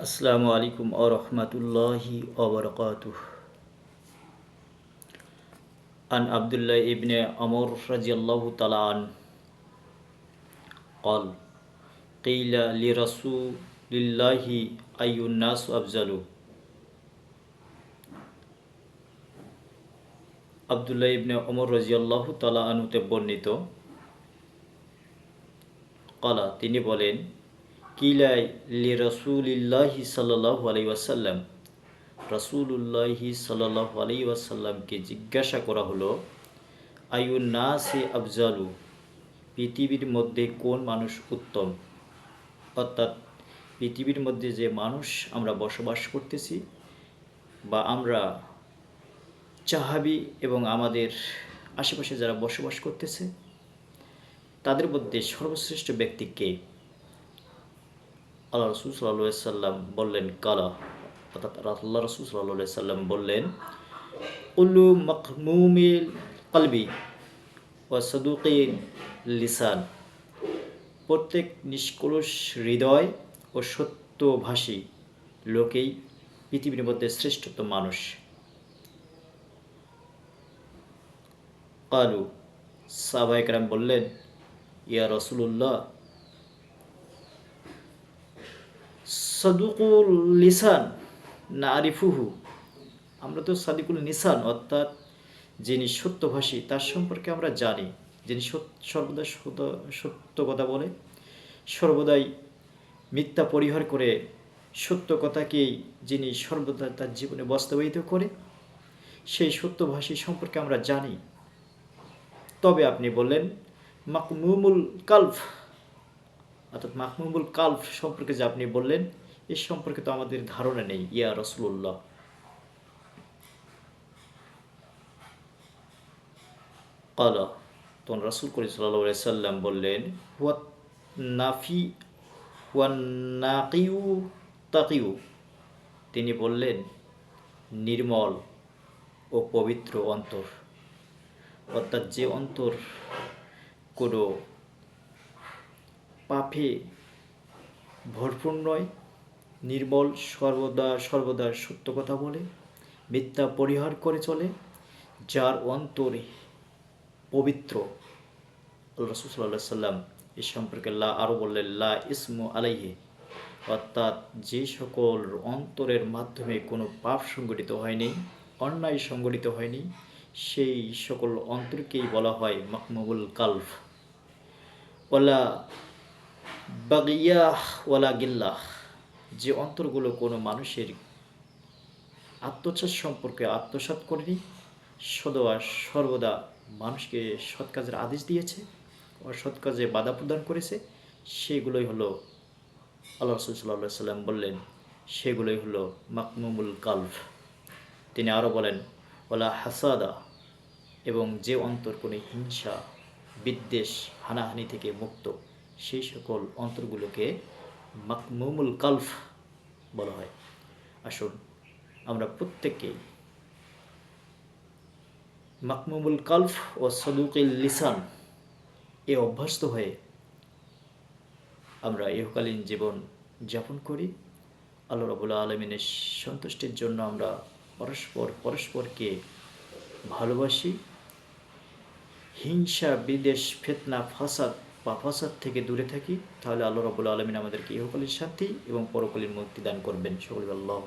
আসসালামু আলাইকুম ও রহমতুল্লাহি ওবরকাতুহ আন আবদুল্লাহ ইবনে আমর রাজিয়াল্লাহু তালা আন قال قيل لرسول الله أي الناس أفضل আবদুল্লাহ ইবনে ওমর রাজিয়াল্লাহু তালা আনুতে বর্ণিত কলা তিনি বলেন কিলাই লি রসুলিল্লাহি সাল্লাহু আলাই ওয়াসাল্লাম রসুল্লাহি সাল্লাহু আলাই ওয়াসাল্লামকে জিজ্ঞাসা করা হলো আয়ু না সে আফজালু? পৃথিবীর মধ্যে কোন মানুষ উত্তম? অর্থাৎ পৃথিবীর মধ্যে যে মানুষ আমরা বসবাস করতেছি বা আমরা চাহাবি এবং আমাদের আশেপাশে যারা বসবাস করতেছে, তাদের মধ্যে সর্বশ্রেষ্ঠ ব্যক্তি কে? আল্লাহ রসুল সাল্লাম বললেন, কালা। অর্থাৎ আল্লাহ রসুল সাল্লাহ সাল্লাম বললেন উল্লু মখমুমিল কলবি ও সদুকিন লিসান। প্রত্যেক নিষ্কলুষ হৃদয় ও সত্যভাষী লোকেই পৃথিবীর মধ্যে শ্রেষ্ঠতম মানুষ। কালু সাবাইকরাম বললেন, ইয়া রসুল্লাহ সদুকুল লিসান না আরিফুহু আমরা তো সাদিকুল নিসান অর্থাৎ যিনি সত্যভাষী, তার সম্পর্কে আমরা জানি। যিনি সর্বদা সত্য কথা বলে, সর্বদাই মিথ্যা পরিহার করে সত্য কথাকেই যিনি সর্বদা তার জীবনে বাস্তবায়িত করে, সেই সত্যভাষী সম্পর্কে আমরা জানি। তবে আপনি বললেন, মাকমুমুল কালফ, অর্থাৎ মাকমুমুল কালফ সম্পর্কে যে আপনি বললেন এ সম্পর্কে তো আমাদের ধারণা নেই, ইয়া রসুল্লাহ কালা তখন রাসুল করি সাল্লা সাল্লাম বললেন, হুয়া নাফি, হুয়া নাকিউ তাকিউ। তিনি বললেন, নির্মল ও পবিত্র অন্তর। অর্থাৎ যে অন্তর কোনো পাপে ভরপুর নয় নির্মল সর্বদা সর্বদা সত্য কথা বলে, মিথ্যা পরিহার করে চলে, যার অন্তরে পবিত্র। রসুল্লাহ সাল্লাম এ সম্পর্কে লা আরও বললেন, লা ইসমু আলাইহে। অর্থাৎ যে সকল অন্তরের মাধ্যমে কোনো পাপ সংগঠিত হয়নি, অন্যায় সংগঠিত হয়নি, সেই সকল অন্তরকেই বলা হয় মকমবুল কালফ। ওলা বাগিয়াহ ওয়ালা গিল্লাহ। যে অন্তরগুলো কোনো মানুষের আত্মচাষ সম্পর্কে আত্মসাত করেনি সদা সর্বদা মানুষকে সৎ কাজের আদেশ দিয়েছে অসৎ কাজে বাধা প্রদান করেছে। সেগুলোই হলো আল্লাহ রসুল সাল্লাহ সাল্লাম বললেন, সেগুলোই হলো মাকমুমুল কালফ তিনি আরও বলেন ওলা হাসাদা এবং যে অন্তর কোনো হিংসা, বিদ্বেষ, হানাহানি থেকে মুক্ত, সেই সকল অন্তরগুলোকে মাকমুমুল কালফ বলা হয়। আসুন, আমরা প্রত্যেককেই মাকমুমুল কালফ ও সদুকিল লিসান এ অভ্যস্ত হয়ে আমরা ইহকালীন জীবন যাপন করি। আল্লাহ রবুল্লা আলমিনের সন্তুষ্টির জন্য আমরা পরস্পর পরস্পরকে ভালোবাসি। হিংসা বিদেশ ফেতনা, ফাসাদ বা ফাসাদ থেকে দূরে থাকি, তাহলে আল্লাহ রবুল্লা আলমিন আমাদেরকে ইহকলির শান্তি এবং পরকালীন মুক্তি দান করবেন। সকল আল্লাহ